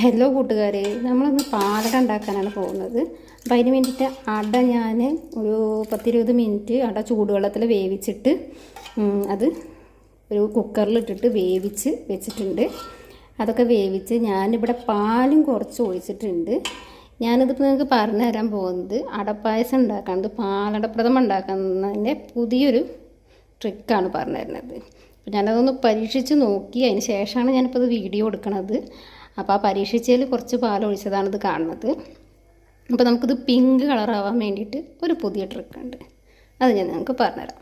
Hello കൂട്ടുകാരെ നമ്മളൊന്ന് പാലട ഉണ്ടാക്കാനാണ് പോകുന്നത്. അപ്പം അതിന് വേണ്ടിയിട്ട് അട ഞാൻ ഒരു പത്തിരുപത് മിനിറ്റ് അട ചൂടുവെള്ളത്തിൽ വേവിച്ചിട്ട് അത് ഒരു കുക്കറിലിട്ടിട്ട് വേവിച്ച് വെച്ചിട്ടുണ്ട്. അതൊക്കെ വേവിച്ച് ഞാനിവിടെ പാലും കുറച്ച് ഒഴിച്ചിട്ടുണ്ട്. ഞാനിതിപ്പോൾ നിങ്ങൾക്ക് പറഞ്ഞു തരാൻ പോകുന്നത് അടപ്പായസം ഉണ്ടാക്കാൻ പാലടപ്രദം ഉണ്ടാക്കുന്നതിന്റെ പുതിയൊരു ട്രിക്കാണ് പറഞ്ഞു തരുന്നത്. അപ്പോൾ ഞാനതൊന്ന് പരീക്ഷിച്ച് നോക്കി അതിന് ശേഷമാണ് ഞാനിപ്പോൾ ഇത് വീഡിയോ എടുക്കണത്. അപ്പോൾ ആ പരീക്ഷിച്ചതിൽ കുറച്ച് ഇത് കാണുന്നത്. അപ്പോൾ നമുക്കിത് പിങ്ക് കളറാവാൻ വേണ്ടിയിട്ട് ഒരു പുതിയ ട്രിക്കുണ്ട് അത് ഞാൻ നിങ്ങൾക്ക് പറഞ്ഞുതരാം.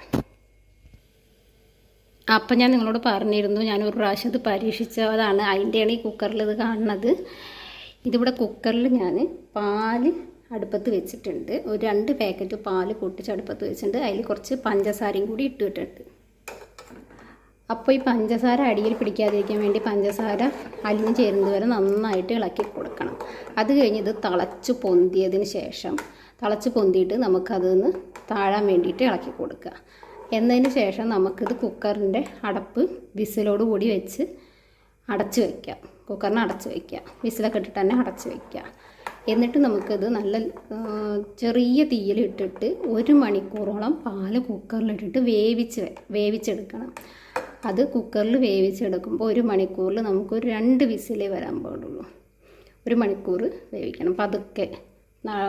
അപ്പം ഞാൻ നിങ്ങളോട് പറഞ്ഞിരുന്നു ഞാൻ ഒരു പ്രാവശ്യം ഇത് പരീക്ഷിച്ചതാണ്. അതിന്റെയാണ് ഈ കുക്കറിൽ ഇത് കാണുന്നത്. ഇതിവിടെ കുക്കറിൽ ഞാൻ പാൽ അടുപ്പത്ത് വെച്ചിട്ടുണ്ട്. ഒരു രണ്ട് പാക്കറ്റ് പാൽ പൊട്ടിച്ച് അടുപ്പത്ത് വെച്ചിട്ടുണ്ട്. അതിൽ കുറച്ച് പഞ്ചസാരയും കൂടി ഇട്ടിട്ടുണ്ട്. അപ്പോൾ ഈ പഞ്ചസാര അടിയിൽ പിടിക്കാതിരിക്കാൻ വേണ്ടി പഞ്ചസാര അലിഞ്ഞു ചേരുന്നത് വരെ നന്നായിട്ട് ഇളക്കി കൊടുക്കണം. അത് കഴിഞ്ഞ് ഇത് തിളച്ച് പൊന്തിയതിന് ശേഷം തിളച്ച് പൊന്തിയിട്ട് നമുക്കതൊന്ന് താഴാൻ വേണ്ടിയിട്ട് ഇളക്കി കൊടുക്കുക. എന്നതിന് ശേഷം നമുക്കിത് കുക്കറിന്റെ അടപ്പ് വിസിലോട് കൂടി വെച്ച് അടച്ച് വയ്ക്കാം കുക്കറിന് അടച്ച് വയ്ക്കുക വിസിലൊക്കെ ഇട്ടിട്ട് തന്നെ അടച്ച് വയ്ക്കുക എന്നിട്ട് നമുക്കിത് നല്ല ചെറിയ തീയിലിട്ടിട്ട് ഒരു മണിക്കൂറോളം പാൽ കുക്കറിലിട്ടിട്ട് വേവിച്ച് വേവിച്ചെടുക്കണം. അത് കുക്കറിൽ വേവിച്ചെടുക്കുമ്പോൾ ഒരു മണിക്കൂറിൽ നമുക്കൊരു രണ്ട് വിസിലേ വരാൻ പാടുള്ളൂ. ഒരു മണിക്കൂർ വേവിക്കണം. പതുക്കെ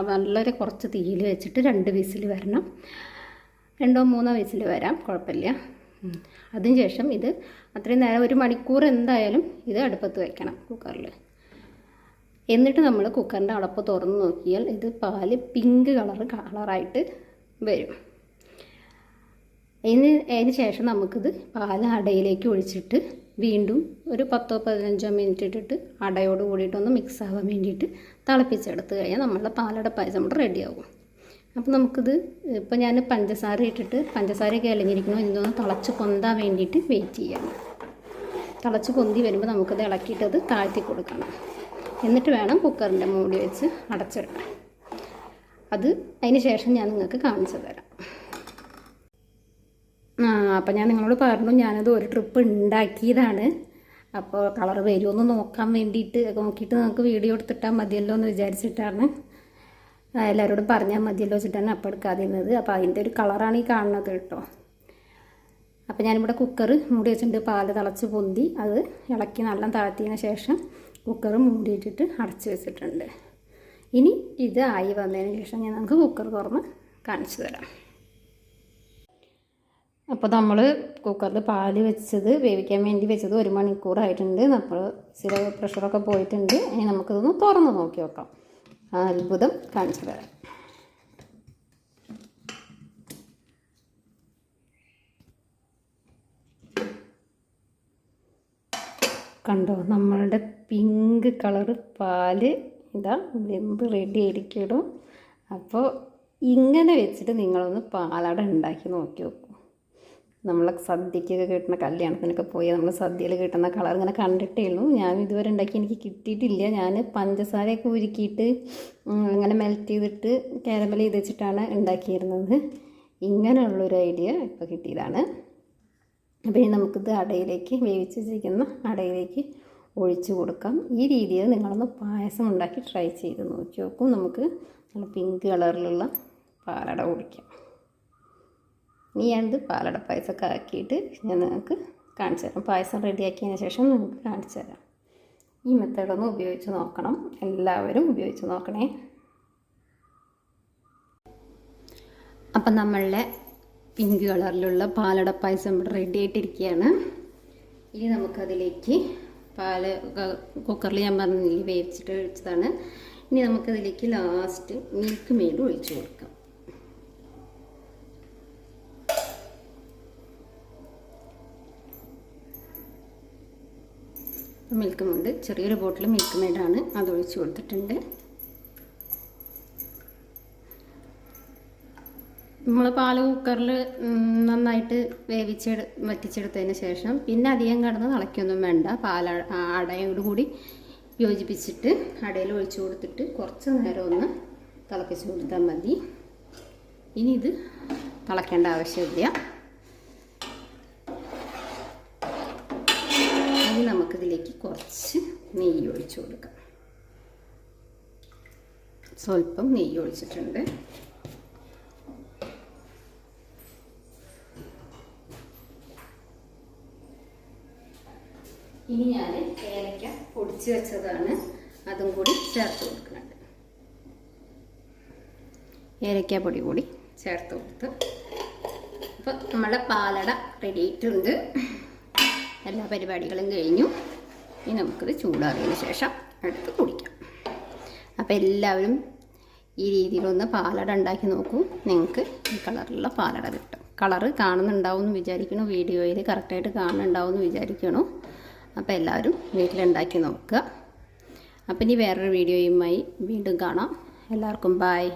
വളരെ കുറച്ച് തീയിൽ വെച്ചിട്ട് രണ്ട് വിസിൽ വരണം. രണ്ടോ മൂന്നോ വിസിൽ വരാം. കുഴപ്പമില്ല. അതിനുശേഷം അതിന് ശേഷം ഇത് അത്രയും നേരം ഒരു മണിക്കൂർ എന്തായാലും ഇത് അടുപ്പത്ത് വയ്ക്കണം കുക്കറിൽ. എന്നിട്ട് നമ്മൾ കുക്കറിന്റെ അടപ്പ് തുറന്ന് നോക്കിയാൽ ഇത് പാൽ പിങ്ക് കളർ കളറായിട്ട് വരും. അതിന് അതിന് ശേഷം നമുക്കിത് പാൽ അടയിലേക്ക് ഒഴിച്ചിട്ട് വീണ്ടും ഒരു പത്തോ പതിനഞ്ചോ മിനിറ്റ് ഇട്ടിട്ട് അടയോട് കൂടിയിട്ടൊന്ന് മിക്സ് ആവാൻ വേണ്ടിയിട്ട് തിളപ്പിച്ചെടുത്ത് കഴിഞ്ഞാൽ നമ്മളുടെ പാലട പായസം റെഡി റെഡിയാവും അപ്പോൾ നമുക്കിത് ഇപ്പോൾ ഞാൻ പഞ്ചസാര ഇട്ടിട്ട് പഞ്ചസാരയൊക്കെ അലിഞ്ഞിരിക്കണോ ഇതൊന്ന് തിളച്ച് പൊന്താൻ വേണ്ടിയിട്ട് വെയിറ്റ് ചെയ്യണം. തിളച്ച് പൊന്തി വരുമ്പോൾ നമുക്കത് ഇളക്കിയിട്ട് അത് താഴ്ത്തി കൊടുക്കണം. എന്നിട്ട് വേണം കുക്കറിന്റെ മൂടി വെച്ച് അടച്ചിടണം അത് അതിന് ശേഷം ഞാൻ നിങ്ങൾക്ക് കാണിച്ചു തരാം. അപ്പം ഞാൻ നിങ്ങളോട് പറഞ്ഞു ഞാനത് ഒരു ട്രിപ്പ് ഉണ്ടാക്കിയതാണ് അപ്പോൾ കളർ വരുമോ നോക്കാൻ വേണ്ടിയിട്ട് നോക്കിയിട്ട് നമുക്ക് വീഡിയോ എടുത്തിട്ടാൽ മതിയല്ലോ എന്ന് വിചാരിച്ചിട്ടാണ്. എല്ലാവരോടും പറഞ്ഞാൽ മതിയല്ലോ വെച്ചിട്ടാണ് അപ്പം എടുക്കാതിരുന്നത്. അപ്പോൾ അതിന്റെ ഒരു കളറാണ് ഈ കാണുന്നത് കേട്ടോ. അപ്പോൾ ഞാനിവിടെ കുക്കർ മൂടി വെച്ചിട്ടുണ്ട്. പാൽ തിളച്ച് പൊന്തി അത് ഇളക്കി നല്ല താഴ്ത്തിയതിന് ശേഷം കുക്കർ മൂടിയിട്ടിട്ട് അടച്ച് വെച്ചിട്ടുണ്ട്. ഇനി ഇത് ആയി വന്നതിന് ശേഷം ഞാൻ നമുക്ക് കുക്കർ തുറന്ന് കാണിച്ചു തരാം. അപ്പോൾ നമ്മൾ കുക്കറിൽ പാൽ വെച്ചത് വേവിക്കാൻ വേണ്ടി വെച്ചത് ഒരു മണിക്കൂറായിട്ടുണ്ട്. നമ്മൾ ചില പ്രഷറൊക്കെ പോയിട്ടുണ്ട്. ഇനി നമുക്കിതൊന്ന് തുറന്ന് നോക്കി ആ അത്ഭുതം കാണിച്ചു തരാം. കണ്ടോ? നമ്മളുടെ പിങ്ക് കളറ് പാൽ ഇതാ വെമ്പ് റെഡി ആയിരിക്കും അപ്പോൾ ഇങ്ങനെ വെച്ചിട്ട് നിങ്ങളൊന്ന് പാലട ഉണ്ടാക്കി നോക്കി നോക്കൂ നമ്മളെ സദ്യക്കൊക്കെ കിട്ടുന്ന കല്യാണത്തിനൊക്കെ പോയി നമ്മൾ സദ്യയിൽ കിട്ടുന്ന കളർ ഇങ്ങനെ കണ്ടിട്ടേ ഉള്ളൂ ഞാൻ ഇതുവരെ ഉണ്ടാക്കി എനിക്ക് കിട്ടിയിട്ടില്ല. ഞാൻ പഞ്ചസാരയൊക്കെ ഉരുക്കിയിട്ട് അങ്ങനെ മെൽറ്റ് ചെയ്തിട്ട് കാരമൽ ചെയ്ത് വെച്ചിട്ടാണ് ഉണ്ടാക്കിയിരുന്നത്. ഇങ്ങനെയുള്ളൊരു ഐഡിയ ഇപ്പോൾ കിട്ടിയതാണ്. അപ്പോൾ ഇനി നമുക്കിത് അടയിലേക്ക് വേവിച്ച് വെച്ചിരിക്കുന്ന അടയിലേക്ക് ഒഴിച്ച് കൊടുക്കാം. ഈ രീതിയിൽ നിങ്ങളൊന്ന് പായസം ഉണ്ടാക്കി ട്രൈ ചെയ്ത് നോക്കി നോക്കും. നമുക്ക് നല്ല പിങ്ക് കളറിലുള്ള പാലട കുടിക്കാം ഇനി ഞാനിത് പാലട പായസമൊക്കെ ആക്കിയിട്ട് ഞാൻ നിങ്ങൾക്ക് കാണിച്ചു തരാം. പായസം റെഡിയാക്കിയതിന് ശേഷം നിങ്ങൾക്ക് കാണിച്ചു തരാം. ഈ മെത്തേഡൊന്ന് ഉപയോഗിച്ച് നോക്കണം. എല്ലാവരും ഉപയോഗിച്ച് നോക്കണേ. അപ്പം നമ്മളുടെ പിങ്ക് കളറിലുള്ള പാലട പായസം ഇവിടെ റെഡി ആയിട്ടിരിക്കുകയാണ്. ഇനി നമുക്കതിലേക്ക് പാൽ കുക്കറിൽ ഞാൻ പറഞ്ഞില്ലേ വേവിച്ചിട്ട് ഒഴിച്ചതാണ്. ഇനി നമുക്കതിലേക്ക് ലാസ്റ്റ് മിൽക്ക് മെയ്ഡ് ഒഴിച്ചു കൊടുക്കാം. മിൽക്ക് മെയ്ഡ് ചെറിയൊരു ബോട്ടിൽ മിൽക്ക് മെയ്ഡാണ് അത് ഒഴിച്ചു കൊടുത്തിട്ടുണ്ട്. നമ്മൾ പാൽ കുക്കറിൽ നന്നായിട്ട് വേവിച്ചെടു വറ്റിച്ചെടുത്തതിന് ശേഷം പിന്നെ അധികം കടന്ന് തിളയ്ക്കൊന്നും വേണ്ട. പാല അടയോട് കൂടി യോജിപ്പിച്ചിട്ട് അടയിൽ ഒഴിച്ചു കൊടുത്തിട്ട് കുറച്ച് നേരം ഒന്ന് തിളപ്പിച്ച് കൊടുത്താൽ മതി. ഇനി ഇത് തിളയ്ക്കേണ്ട ആവശ്യമില്ല. ഇനി നമുക്കിതിലേക്ക് കുറച്ച് നെയ്യ് ഒഴിച്ചു കൊടുക്കാം. സ്വല്പം നെയ്യ് ഒഴിച്ചിട്ടുണ്ട്. ഇനി ഞാൻ ഏലക്ക പൊടിച്ച് വെച്ചതാണ്. അതും കൂടി ചേർത്ത് കൊടുക്കുന്നുണ്ട്. ഏലക്ക പൊടി കൂടി ചേർത്ത് കൊടുത്ത്. അപ്പോൾ നമ്മളെ പാലട റെഡി ആയിട്ടുണ്ട്. എല്ലാ പരിപാടികളും കഴിഞ്ഞു. ഇനി നമുക്കിത് ചൂടാറിയതിന് ശേഷം എടുത്ത് കുടിക്കാം. അപ്പോൾ എല്ലാവരും ഈ രീതിയിലൊന്ന് പാലട ഉണ്ടാക്കി നോക്കൂ. നിങ്ങൾക്ക് ഈ കളറിലുള്ള പാലട കിട്ടും. കളറ് കാണുന്നുണ്ടാവും എന്ന് വിചാരിക്കണു. വീഡിയോയിൽ കറക്റ്റായിട്ട് കാണുന്നുണ്ടാവും എന്ന് വിചാരിക്കണു. അപ്പോൾ എല്ലാവരും വീട്ടിലുണ്ടാക്കി നോക്കുക. അപ്പം ഇനി വേറൊരു വീഡിയോയുമായി വീണ്ടും കാണാം. എല്ലാവർക്കും ബായ്